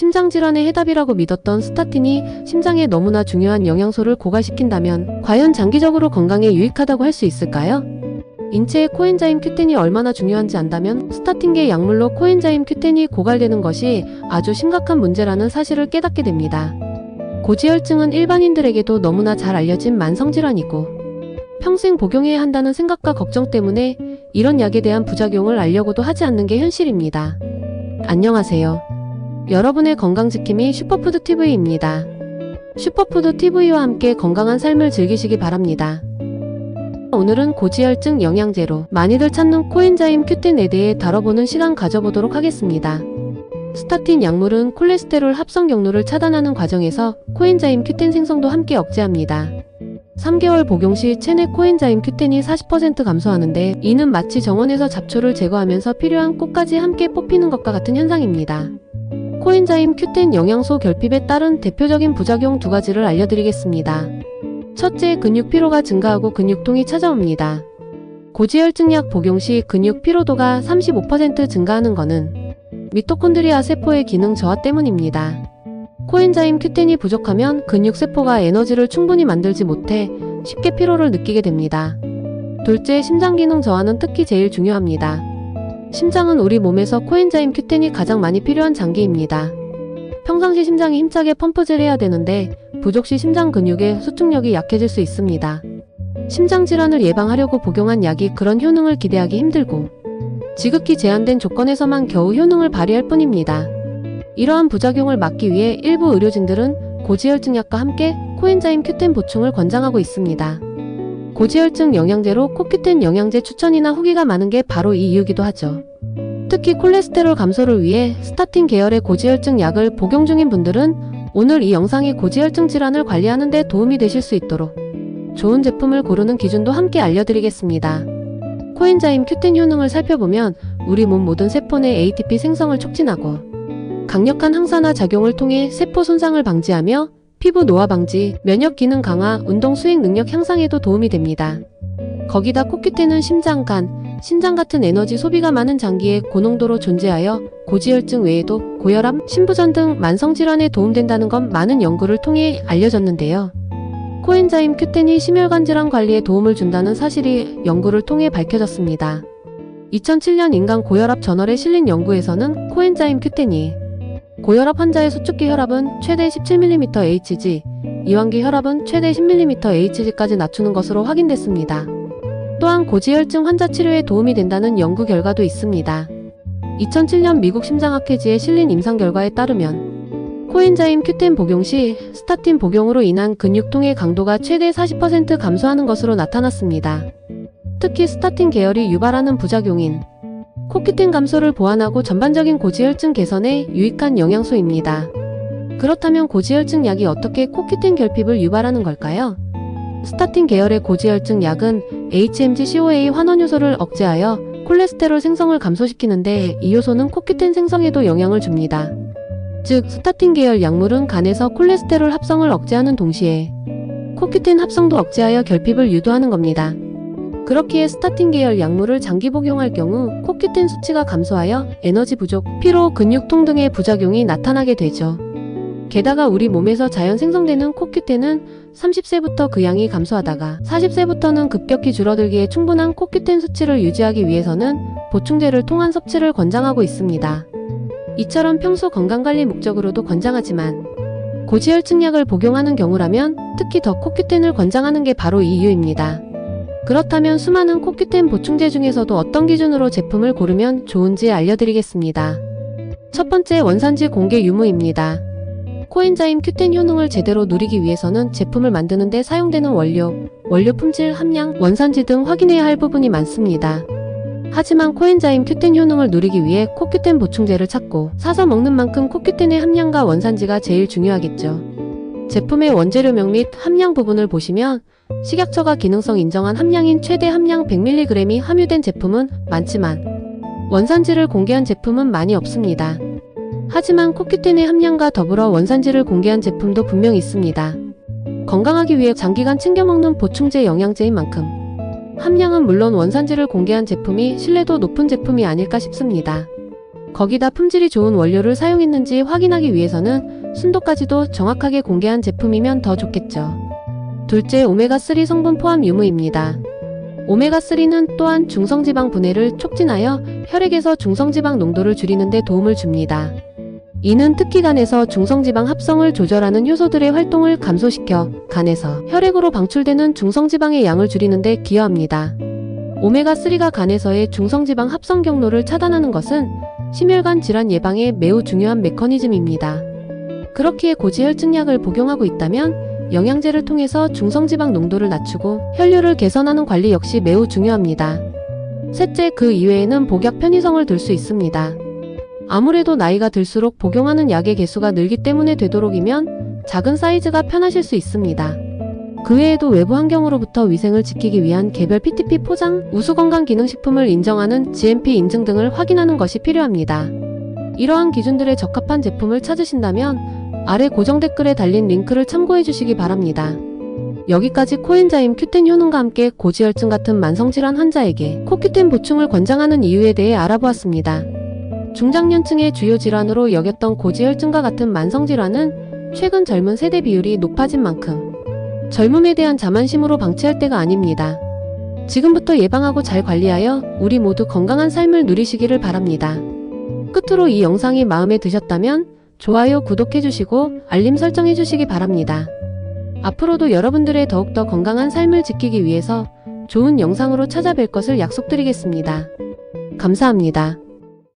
심장질환의 해답이라고 믿었던 스타틴이 심장에 너무나 중요한 영양소를 고갈시킨다면 과연 장기적으로 건강에 유익하다고 할 수 있을까요? 인체에 코엔자임 큐텐이 얼마나 중요한지 안다면 스타틴계 약물로 코엔자임 큐텐이 고갈되는 것이 아주 심각한 문제라는 사실을 깨닫게 됩니다. 고지혈증은 일반인들에게도 너무나 잘 알려진 만성질환이고 평생 복용해야 한다는 생각과 걱정 때문에 이런 약에 대한 부작용을 알려고도 하지 않는 게 현실입니다. 안녕하세요. 여러분의 건강지킴이 슈퍼푸드 TV입니다. 슈퍼푸드 TV와 함께 건강한 삶을 즐기시기 바랍니다. 오늘은 고지혈증 영양제로 많이들 찾는 코엔자임 큐텐에 대해 다뤄보는 시간 가져보도록 하겠습니다. 스타틴 약물은 콜레스테롤 합성 경로를 차단하는 과정에서 코엔자임 큐텐 생성도 함께 억제합니다. 3개월 복용 시 체내 코엔자임 큐텐이 40% 감소하는데 이는 마치 정원에서 잡초를 제거하면서 필요한 꽃까지 함께 뽑히는 것과 같은 현상입니다. 코엔자임 큐텐 영양소 결핍에 따른 대표적인 부작용 두 가지를 알려드리겠습니다. 첫째, 근육 피로가 증가하고 근육통이 찾아옵니다. 고지혈증약 복용 시 근육 피로도가 35% 증가하는 것은 미토콘드리아 세포의 기능 저하 때문입니다. 코엔자임 큐텐이 부족하면 근육 세포가 에너지를 충분히 만들지 못해 쉽게 피로를 느끼게 됩니다. 둘째, 심장 기능 저하는 특히 제일 중요합니다. 심장은 우리 몸에서 코엔자임 큐텐이 가장 많이 필요한 장기입니다. 평상시 심장이 힘차게 펌프질 해야 되는데 부족 시 심장 근육의 수축력이 약해질 수 있습니다. 심장 질환을 예방하려고 복용한 약이 그런 효능을 기대하기 힘들고 지극히 제한된 조건에서만 겨우 효능을 발휘할 뿐입니다. 이러한 부작용을 막기 위해 일부 의료진들은 고지혈증 약과 함께 코엔자임 큐텐 보충을 권장하고 있습니다. 고지혈증 영양제로 코큐텐 영양제 추천이나 후기가 많은 게 바로 이 이유기도 하죠. 특히 콜레스테롤 감소를 위해 스타틴 계열의 고지혈증 약을 복용 중인 분들은 오늘 이 영상이 고지혈증 질환을 관리하는 데 도움이 되실 수 있도록 좋은 제품을 고르는 기준도 함께 알려드리겠습니다. 코엔자임 큐텐 효능을 살펴보면 우리 몸 모든 세포 내 ATP 생성을 촉진하고 강력한 항산화 작용을 통해 세포 손상을 방지하며 피부 노화 방지, 면역 기능 강화, 운동 수행 능력 향상에도 도움이 됩니다. 거기다 코큐텐은 심장, 간, 신장 같은 에너지 소비가 많은 장기에 고농도로 존재하여 고지혈증 외에도 고혈압, 신부전 등 만성 질환에 도움된다는 건 많은 연구를 통해 알려졌는데요. 코엔자임 큐텐이 심혈관 질환 관리에 도움을 준다는 사실이 연구를 통해 밝혀졌습니다. 2007년 인간 고혈압 저널에 실린 연구에서는 코엔자임 큐텐이 고혈압 환자의 수축기 혈압은 최대 17mm Hg, 이완기 혈압은 최대 10mm Hg까지 낮추는 것으로 확인됐습니다. 또한 고지혈증 환자 치료에 도움이 된다는 연구 결과도 있습니다. 2007년 미국 심장학회지에 실린 임상 결과에 따르면 코엔자임 큐텐 복용 시 스타틴 복용으로 인한 근육통의 강도가 최대 40% 감소하는 것으로 나타났습니다. 특히 스타틴 계열이 유발하는 부작용인 코큐텐 감소를 보완하고 전반적인 고지혈증 개선에 유익한 영양소입니다. 그렇다면 고지혈증 약이 어떻게 코큐텐 결핍을 유발하는 걸까요? 스타틴 계열의 고지혈증 약은 HMG-CoA 환원 효소를 억제하여 콜레스테롤 생성을 감소시키는데 이 요소는 코큐텐 생성에도 영향을 줍니다. 즉, 스타틴 계열 약물은 간에서 콜레스테롤 합성을 억제하는 동시에 코큐텐 합성도 억제하여 결핍을 유도하는 겁니다. 그렇기에 스타틴 계열 약물을 장기 복용할 경우 코큐텐 수치가 감소하여 에너지 부족, 피로, 근육통 등의 부작용이 나타나게 되죠. 게다가 우리 몸에서 자연 생성되는 코큐텐은 30세부터 그 양이 감소하다가 40세부터는 급격히 줄어들기에 충분한 코큐텐 수치를 유지하기 위해서는 보충제를 통한 섭취를 권장하고 있습니다. 이처럼 평소 건강관리 목적으로도 권장하지만 고지혈증 약을 복용하는 경우라면 특히 더 코큐텐을 권장하는 게 바로 이 이유입니다. 그렇다면 수많은 코큐텐 보충제 중에서도 어떤 기준으로 제품을 고르면 좋은지 알려드리겠습니다. 첫 번째 원산지 공개 유무입니다. 코엔자임 큐텐 효능을 제대로 누리기 위해서는 제품을 만드는데 사용되는 원료, 원료 품질, 함량, 원산지 등 확인해야 할 부분이 많습니다. 하지만 코엔자임 큐텐 효능을 누리기 위해 코큐텐 보충제를 찾고 사서 먹는 만큼 코큐텐의 함량과 원산지가 제일 중요하겠죠. 제품의 원재료명 및 함량 부분을 보시면 식약처가 기능성 인정한 함량인 최대 함량 100mg이 함유된 제품은 많지만 원산지를 공개한 제품은 많이 없습니다. 하지만 코큐텐의 함량과 더불어 원산지를 공개한 제품도 분명 있습니다. 건강하기 위해 장기간 챙겨 먹는 보충제 영양제인 만큼 함량은 물론 원산지를 공개한 제품이 신뢰도 높은 제품이 아닐까 싶습니다. 거기다 품질이 좋은 원료를 사용했는지 확인하기 위해서는 순도까지도 정확하게 공개한 제품이면 더 좋겠죠. 둘째, 오메가3 성분 포함 유무입니다. 오메가3는 또한 중성지방 분해를 촉진하여 혈액에서 중성지방 농도를 줄이는 데 도움을 줍니다. 이는 특히 간에서 중성지방 합성을 조절하는 효소들의 활동을 감소시켜 간에서 혈액으로 방출되는 중성지방의 양을 줄이는 데 기여합니다. 오메가3가 간에서의 중성지방 합성 경로를 차단하는 것은 심혈관 질환 예방에 매우 중요한 메커니즘입니다. 그렇기에 고지혈증약을 복용하고 있다면 영양제를 통해서 중성지방 농도를 낮추고 혈류를 개선하는 관리 역시 매우 중요합니다. 셋째, 그 이외에는 복약 편의성을 들 수 있습니다. 아무래도 나이가 들수록 복용하는 약의 개수가 늘기 때문에 되도록이면 작은 사이즈가 편하실 수 있습니다. 그 외에도 외부 환경으로부터 위생을 지키기 위한 개별 PTP 포장, 우수건강기능식품을 인정하는 GMP 인증 등을 확인하는 것이 필요합니다. 이러한 기준들에 적합한 제품을 찾으신다면 아래 고정 댓글에 달린 링크를 참고해 주시기 바랍니다. 여기까지 코엔자임 큐텐 효능과 함께 고지혈증 같은 만성질환 환자에게 코큐텐 보충을 권장하는 이유에 대해 알아보았습니다. 중장년층의 주요 질환으로 여겼던 고지혈증과 같은 만성질환은 최근 젊은 세대 비율이 높아진 만큼 젊음에 대한 자만심으로 방치할 때가 아닙니다. 지금부터 예방하고 잘 관리하여 우리 모두 건강한 삶을 누리시기를 바랍니다. 끝으로 이 영상이 마음에 드셨다면 좋아요, 구독해주시고 알림 설정해주시기 바랍니다. 앞으로도 여러분들의 더욱더 건강한 삶을 지키기 위해서 좋은 영상으로 찾아뵐 것을 약속드리겠습니다. 감사합니다.